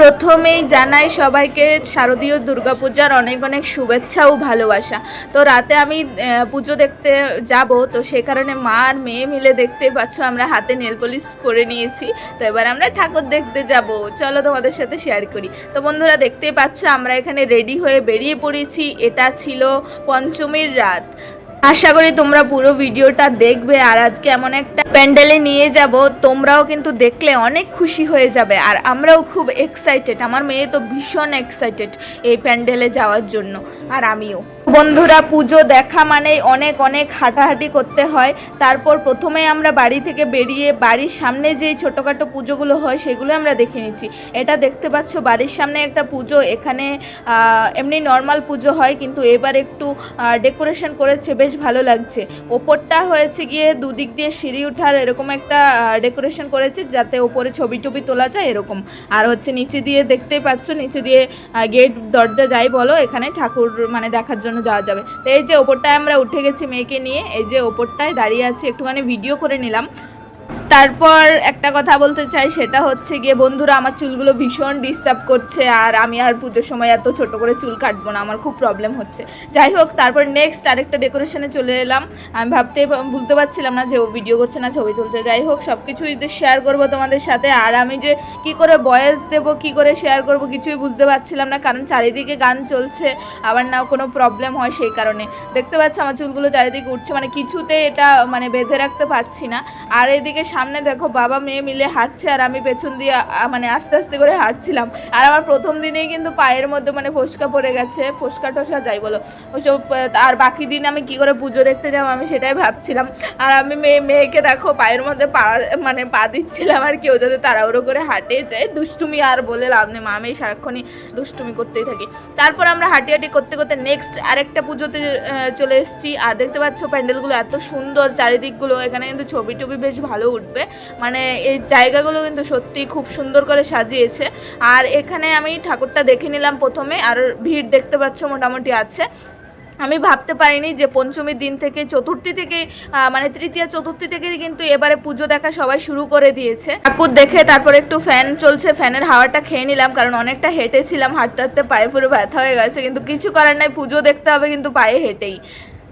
প্রথমেই জানাই সবাইকে শারদীয় দুর্গাপূজার অনেক অনেক শুভেচ্ছা ও ভালোবাসা। তো রাতে আমি পুজো দেখতে যাব, তো সে কারণে মা আর মেয়ে মিলে দেখতে পাচ্ছ, আমরা হাতে নেল পলিশ পরে নিয়েছি। তো এবার আমরা ঠাকুর দেখতে যাব। চলো তোমাদের সাথে শেয়ার করি। তো বন্ধুরা দেখতেই পাচ্ছ, আমরা এখানে রেডি হয়ে বেরিয়ে পড়েছি। এটা ছিল পঞ্চমীর রাত। আশা করি তোমরা পুরো ভিডিওটা দেখবে আর আজকে এমন একটা প্যান্ডেলে নিয়ে যাব, তোমরাও কিন্তু দেখলে অনেক খুশি হয়ে যাবে আর আমরাও খুব এক্সাইটেড আমার মেয়ে তো ভীষণ এক্সাইটেড এই প্যান্ডেলে যাওয়ার জন্য আর আমিও। বন্ধুরা, পুজো দেখা মানেই অনেক অনেক হাঁটাহাঁটি করতে হয়। তারপর প্রথমে আমরা বাড়ি থেকে বেরিয়ে বাড়ির সামনে যেই ছোটোখাটো পুজোগুলো হয়, সেগুলো আমরা দেখে নিচ্ছি। এটা দেখতে পাচ্ছ, বাড়ির সামনে একটা পুজো, এখানে এমনি নর্মাল পুজো হয়, কিন্তু এবার একটু ডেকোরেশন করেছে, বেশ ভালো লাগছে। ওপরটা হয়েছে গিয়ে দুদিক দিয়ে সিঁড়ি ওঠার এরকম একটা ডেকোরেশন করেছে, যাতে ওপরে ছবি টবি তোলা যায় এরকম। আর হচ্ছে নিচে দিয়ে দেখতেই পাচ্ছ, নিচে দিয়ে গেট দরজা যাই বলো, এখানে ঠাকুর মানে দেখার জন্য যাওয়া যাবে। তো এই যে ওপরটায় আমরা উঠে গেছি মেয়েকে নিয়ে, এই যে ওপরটায় দাঁড়িয়ে আছি, একটুখানি ভিডিও করে নিলাম। তারপর একটা কথা বলতে চাই, সেটা হচ্ছে গিয়ে বন্ধুরা আমার চুলগুলো ভীষণ ডিস্টার্ব করছে আর আমি আর পুজোর সময় এত ছোট করে চুল কাটবো না, আমার খুব প্রবলেম হচ্ছে। যাই হোক, তারপর নেক্সট আরেকটা ডেকোরেশনে চলে এলাম। আমি ভাবতে বুঝতে পারছিলাম না যে ও ভিডিও করছে না, ছবি তুলছে। যাই হোক সব কিছুই শেয়ার করব তোমাদের সাথে, আর আমি যে কি করে বয়েস দেব, কি করে শেয়ার করব, কিছুই বুঝতে পারছিলাম না, কারণ চারিদিকে গান চলছে, আবার না কোনো প্রবলেম হয় সেই কারণে। দেখতে পাচ্ছ আমার চুলগুলো চারিদিকে উঠছে মানে কিছুতে এটা মানে বেঁধে রাখতে পারছি না। আর এদিকে সামনে দেখো বাবা মেয়ে মিলে হাঁটছে আর আমি পেছন দিয়ে মানে আস্তে আস্তে করে হাঁটছিলাম। আর আমার প্রথম দিনেই কিন্তু পায়ের মধ্যে মানে ফোসকা পড়ে গেছে, ফোসকা টোসকা যাই বলো। ওসব আর বাকি দিন আমি কি করে পুজো দেখতে যাব আমি সেটাই ভাবছিলাম। আর আমি মেয়ে মেয়েকে দেখো পায়ের মধ্যে পা মানে পা দিচ্ছিলাম আর কেউ যাতে তাড়াহুড়ো করে হাঁটে যায়। দুষ্টুমি আর বলে লাভ নেই, মা আমি সারাক্ষণই দুষ্টুমি করতেই থাকি। তারপর আমরা হাঁটি হাঁটি করতে করতে নেক্সট আরেকটা পুজোতে চলে এসেছি। আর দেখতে পাচ্ছ প্যান্ডেলগুলো এত সুন্দর, চারিদিকগুলো, এখানে কিন্তু ছবি টবি বেশ ভালো উঠবে মানে এই জায়গাগুলো কিন্তু সত্যি খুব সুন্দর করে সাজিয়েছে। আর এখানে আমি ঠাকুরটা দেখে নিলাম প্রথমে, আর ভিড় দেখতে পাচ্ছ মোটামুটি আছে। আমি ভাবতে পারিনি যে পঞ্চমীর দিন থেকে, চতুর্থী থেকে মানে তৃতীয়, চতুর্থী থেকে কিন্তু এবারে পুজো দেখা সবাই শুরু করে দিয়েছে। ঠাকুর দেখে তারপর একটু ফ্যান চলছে, ফ্যানের হাওয়াটা খেয়ে নিলাম, কারণ অনেকটা হেঁটেছিলাম, হাঁটতে হাঁটতে পায়ে পুরো ব্যথা হয়ে গেছে, কিন্তু কিছু করার নাই, পুজো দেখতে হবে, কিন্তু পায়ে হেঁটেই।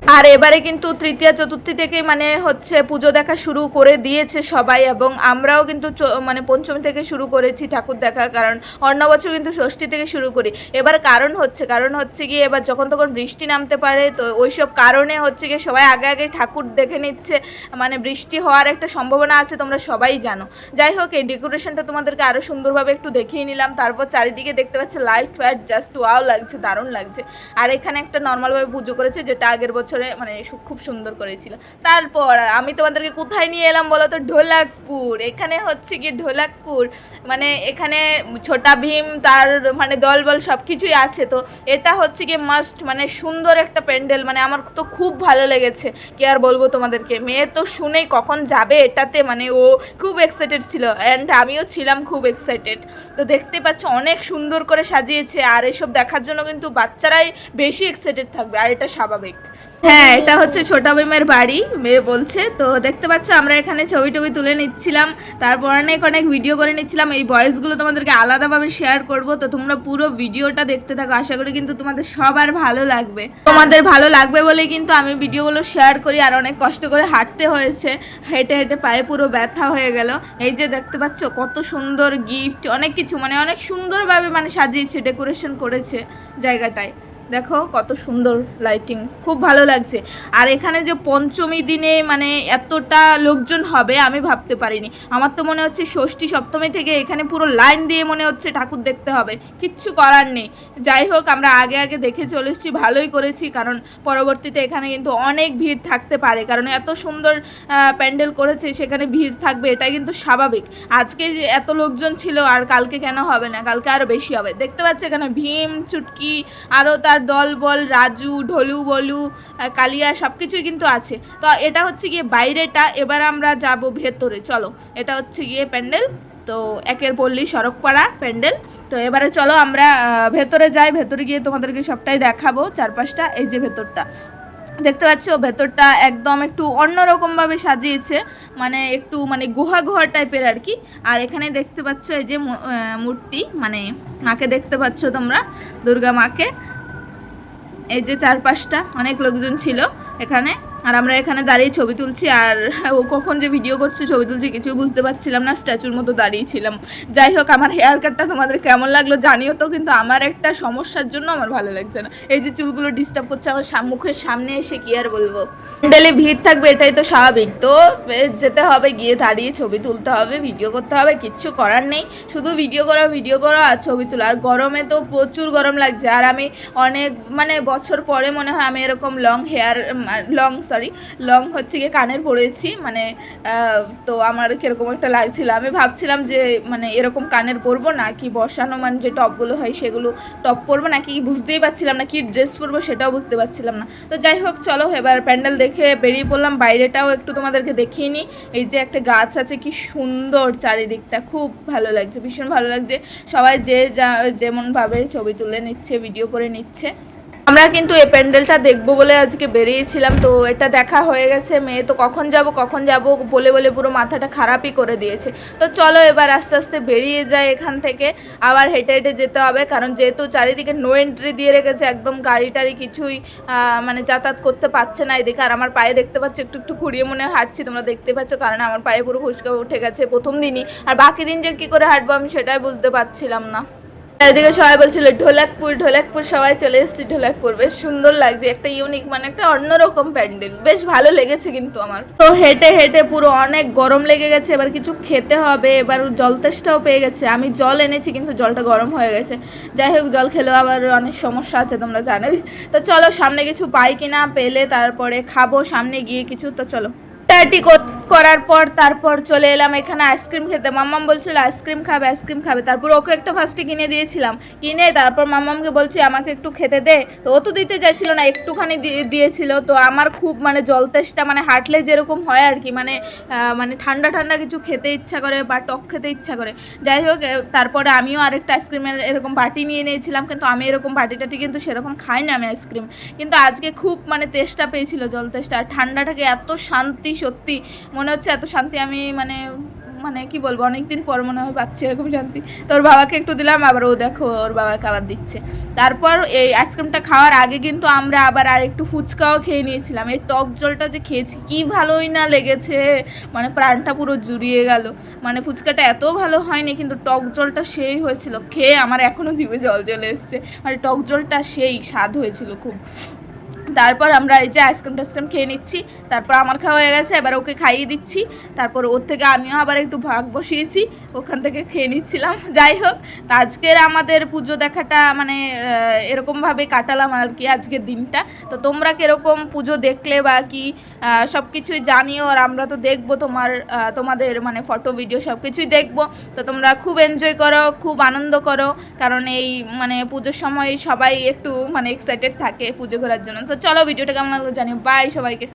আর এবারে কিন্তু তৃতীয় চতুর্থী থেকে মানে হচ্ছে পুজো দেখা শুরু করে দিয়েছে সবাই এবং আমরাও কিন্তু মানে পঞ্চমী থেকে শুরু করেছি ঠাকুর দেখা, কারণ অন্য বছর কিন্তু ষষ্ঠী থেকে শুরু করি। এবার কারণ হচ্ছে কারণ হচ্ছে গিয়ে এবার যখন তখন বৃষ্টি নামতে পারে, তো ওইসব কারণে হচ্ছে গিয়ে সবাই আগে আগে ঠাকুর দেখে নিচ্ছে। মানে বৃষ্টি হওয়ার একটা সম্ভাবনা আছে, তোমরা সবাই জানো। যাই হোক, এই ডেকোরেশনটা তোমাদেরকে আরও সুন্দরভাবে একটু দেখিয়ে নিলাম। তারপর চারিদিকে দেখতে পাচ্ছি, লাইট ফাইট জাস্ট ওয়াও লাগছে, দারুণ লাগছে। আর এখানে একটা নর্মালভাবে পুজো করেছে, যেটা আগের বছরে মানে খুব সুন্দর করেছিল। তারপর আমি তোমাদেরকে কোথায় নিয়ে এলাম বলো তো? ঢোলাকপুর। এখানে হচ্ছে কি ঢোলাকপুর। মানে এখানে ছোটা ভীম, তার মানে দল বল সব কিছুই আছে। তো এটা হচ্ছে কি মাস্ট মানে সুন্দর একটা প্যান্ডেল। মানে আমার তো খুব ভালো লেগেছে। কি আর বলব তোমাদেরকে? মেয়ে তো শুনেই কখন যাবে এটাতে মানে ও খুব এক্সাইটেড ছিল। অ্যান্ড আমিও ছিলাম খুব এক্সাইটেড তো দেখতে পাচ্ছ অনেক সুন্দর করে সাজিয়েছে। আর এসব দেখার জন্য কিন্তু বাচ্চারাই বেশি এক্সাইটেড থাকবে। আর এটা স্বাভাবিক। হ্যাঁ এটা হচ্ছে ছোটা ভীমের বাড়ি, মেয়ে বলছে। তো দেখতে পাচ্ছ, আমরা এখানে ছবি টবি তুলে নিচ্ছিলাম। তারপর অনেক অনেক ভিডিও করে নিচ্ছিলাম। এই ভয়েসগুলো তোমাদেরকে আলাদাভাবে শেয়ার করব। তো তোমরা পুরো ভিডিওটা দেখতে থাকো। আশা করি কিন্তু তোমাদের সবার ভালো লাগবে। তোমাদের ভালো লাগবে বলে কিন্তু আমি ভিডিওগুলো শেয়ার করি আর অনেক কষ্ট করে হাঁটতে হয়েছে। হেঁটে হেঁটে পায়ে পুরো ব্যথা হয়ে গেল। এই যে দেখতে পাচ্ছ, কত সুন্দর গিফট অনেক কিছু মানে অনেক সুন্দরভাবে মানে সাজিয়েছে ডেকোরেশন করেছে জায়গাটায়। দেখো কত সুন্দর লাইটিং খুব ভালো লাগছে। আর এখানে যে পঞ্চমী দিনে মানে এতটা লোকজন হবে, আমি ভাবতে পারিনি। আমার তো মনে হচ্ছে ষষ্ঠী সপ্তমী থেকে এখানে পুরো লাইন দিয়ে মনে হচ্ছে ঠাকুর দেখতে হবে। কিচ্ছু করার নেই। যাই হোক, আমরা আগে আগে দেখে চলে এসেছি, ভালোই করেছি, কারণ পরবর্তীতে এখানে কিন্তু অনেক ভিড় থাকতে পারে। কারণ এত সুন্দর প্যান্ডেল করেছে, সেখানে ভিড় থাকবে এটা কিন্তু স্বাভাবিক। আজকে যে এত লোকজন ছিল, আর কালকে কেন হবে না? কালকে আরও বেশি হবে। দেখতে পাচ্ছ এখানে ভীম, চুটকি আরও তার দল বল, রাজু, ঢোলু, বলু কালিয়া সব কিছুই কিন্তু আছে। তো এটা হচ্ছে গিয়ে বাইরেটা, এবার আমরা যাব ভেতরে। চলো, এটা হচ্ছে গিয়ে প্যান্ডেল। তো একের পল্লী সড়কপাড়া প্যান্ডেল। তো এবারে চলো আমরা ভেতরে যাই, ভেতরে গিয়ে তোমাদেরকে সবটাই দেখাবো চারপাশটা, এই যে ভেতরটা। দেখতে পাচ্ছ, ভেতরটা একদম একটু অন্যরকমভাবে সাজিয়েছে মানে একটু মানে গুহা গুহা টাইপের আর কি। আর এখানে দেখতে পাচ্ছ এই যে মূর্তি মানে মাকে দেখতে পাচ্ছ তোমরা, দুর্গা মাকে। এই যে চারপাশটা অনেক লোকজন ছিল এখানে। আর আমরা এখানে দাঁড়িয়ে ছবি তুলছি, আর ও কখন যে ভিডিও করছে ছবি তুলছি কিছুই বুঝতে পারছিলাম না স্ট্যাচুর মতো দাঁড়িয়েছিলাম যাই হোক, আমার হেয়ার কাটটা তোমাদের কেমন লাগল জানিও তো, কিন্তু আমার একটা সমস্যার জন্য আমার ভালো লাগছে না। এই যে চুলগুলো ডিস্টার্ব করছে আমার মুখের সামনে এসে কি আর বলব? প্যান্ডেলে ভিড় থাকবে, এটাই তো স্বাভাবিক। তো যেতে হবে, গিয়ে দাঁড়িয়ে ছবি তুলতে হবে ভিডিও করতে হবে, কিচ্ছু করার নেই। শুধু ভিডিও করো ভিডিও করো আর ছবি তোলা। আর গরমে তো প্রচুর গরম লাগছে। আর আমি অনেক মানে বছর পরে মনে হয় আমি এরকম long hair long sorry long হচ্ছে গিয়ে কানের পরেছি মানে তো আমার কীরকম একটা লাগছিল। আমি ভাবছিলাম যে মানে এরকম কানের পরবো না, কি বসানো মানে যে টপগুলো হয় সেগুলো টপ পরবো নাকি বুঝতেই পারছিলাম না, কি ড্রেস পরবো সেটাও বুঝতে পারছিলাম না। তো যাই হোক, চলো এবার প্যান্ডেল দেখে বেরিয়ে পড়লাম, বাইরেটাও একটু তোমাদেরকে দেখিয়ে নিই। এই যে একটা গাছ আছে, কি সুন্দর চারিদিকটা, খুব ভালো লাগছে, ভীষণ ভালো লাগছে। সবাই যে যা, যেমনভাবে ছবি তুলে নিচ্ছে ভিডিও করে নিচ্ছে। আমরা কিন্তু এই প্যান্ডেলটা দেখব বলে আজকে বেরিয়েছিলাম, তো এটা দেখা হয়ে গেছে মেয়ে, তো কখন যাব কখন যাব বলে বলে পুরো মাথাটা খারাপই করে দিয়েছে। তো চলো এবার আস্তে আস্তে বেরিয়ে যায় এখান থেকে, আবার হেঁটে হেঁটে যেতে হবে, কারণ যেহেতু চারিদিকে নো এন্ট্রি দিয়ে রেখেছে, একদম গাড়ি টাড়ি কিছুই মানে যাতায়াত করতে পারছে না এদিকে, আর আমার পায়ে দেখতে পাচ্ছ, একটু একটু ঘুরিয়ে মনে হাঁটছি, তোমরা দেখতে পাচ্ছ, কারণ আমার পায়ে পুরো ফুসকা উঠে গেছে প্রথম দিনই, আর বাকি দিন যে কী করে হাঁটবো আমি সেটাই বুঝতে পারছিলাম না। এদিকে সবাই বলছিল, ঢোলাকপুর ঢোলাকপুর। সবাই চলে এসেছি ঢোলাকপুর। বেশ সুন্দর লাগছে, একটা ইউনিক মানে একটা অন্যরকম প্যান্ডেল। বেশ ভালো লেগেছে কিন্তু আমার। তো হেঁটে হেঁটে পুরো অনেক গরম লেগে গেছে, এবার কিছু খেতে হবে, এবার জল তেষ্টাও পেয়ে গেছে। আমি জল এনেছি, কিন্তু জলটা গরম হয়ে গেছে। যাই হোক, জল খেলেও আবার অনেক সমস্যা আছে, তোমরা জানোই। তো চলো, সামনে কিছু পাই কিনা, পেলে তারপরে খাব, সামনে গিয়ে কিছু, তো চলো। টাটি করার পর তারপর চলে এলাম এখানে আইসক্রিম খেতে। মাম্মাম বলছিল, আইসক্রিম খাবে আইসক্রিম খাবে। তারপর ওকে একটা ফার্স্টে কিনে দিয়েছিলাম। কিনে তারপর মাম্মামকে বলছি, আমাকে একটু খেতে দে। তো ও তো দিতে চাইছিল না, একটুখানি দিয়ে- দিয়েছিল। তো আমার খুব মানে জল তেষ্টা মানে হাঁটলে যেরকম হয় আর কি মানে মানে ঠান্ডা ঠান্ডা কিছু খেতে ইচ্ছা করে বা টক খেতে ইচ্ছা করে। যাই হোক তারপরে আমিও আরেকটা আইসক্রিমের এরকম বাটি নিয়ে নিয়েছিলাম। কিন্তু আমি এরকম বাটি টাটি কিন্তু সেরকম খাই না আমি আইসক্রিম। কিন্তু আজকে খুব মানে তেষ্টা পেয়েছিল জল তেষ্টা আর ঠান্ডাটাকে এত শান্তি সত্যি মনে হচ্ছে এত শান্তি আমি মানে মানে কি বলব, অনেকদিন পর মনে হয় পাচ্ছি এরকম শান্তি। তো ওর বাবাকে একটু দিলাম, আবার ও দেখো, ওর বাবাকে আবার দিচ্ছে। তারপর এই আইসক্রিমটা খাওয়ার আগে কিন্তু আমরা আবার আর একটু ফুচকাও খেয়ে নিয়েছিলাম। এই টক জলটা যে খেয়েছি, কি ভালোই না লেগেছে। মানে প্রাণটা পুরো জুড়িয়ে গেল। মানে ফুচকাটা এত ভালো হয়নি, কিন্তু টক জলটা সেই হয়েছিল। খেয়ে আমার এখনও জিভে জল চলে এসছে। মানে টক জলটা সেই স্বাদ হয়েছিল খুব। তারপর আমরা এই যে আইসক্রিম টাইসক্রিম খেয়ে নিচ্ছি। তারপর আমার খাওয়া হয়ে গেছে, এবার ওকে খাইয়ে দিচ্ছি। তারপর ওর থেকে আমিও আবার একটু ভাগ বসিয়েছি। ওখান থেকে খেয়ে নিচ্ছিলাম। যাই হোক, আজকের আমাদের পুজো দেখাটা মানে এরকমভাবে কাটালাম আর কি আজকের দিনটা। তো তোমরা কীরকম পুজো দেখলে বা কি সব কিছুই জানিও আর আমরা তো দেখব তোমার তোমাদের মানে ফটো ভিডিও সব কিছুই দেখব। তো তোমরা খুব এনজয় করো, খুব আনন্দ করো, কারণ এই মানে পুজোর সময় সবাই একটু মানে এক্সাইটেড থাকে পুজো করার জন্য। তো চলো ভিডিওটা কেমন লাগল জানিও। বাই সবাইকে।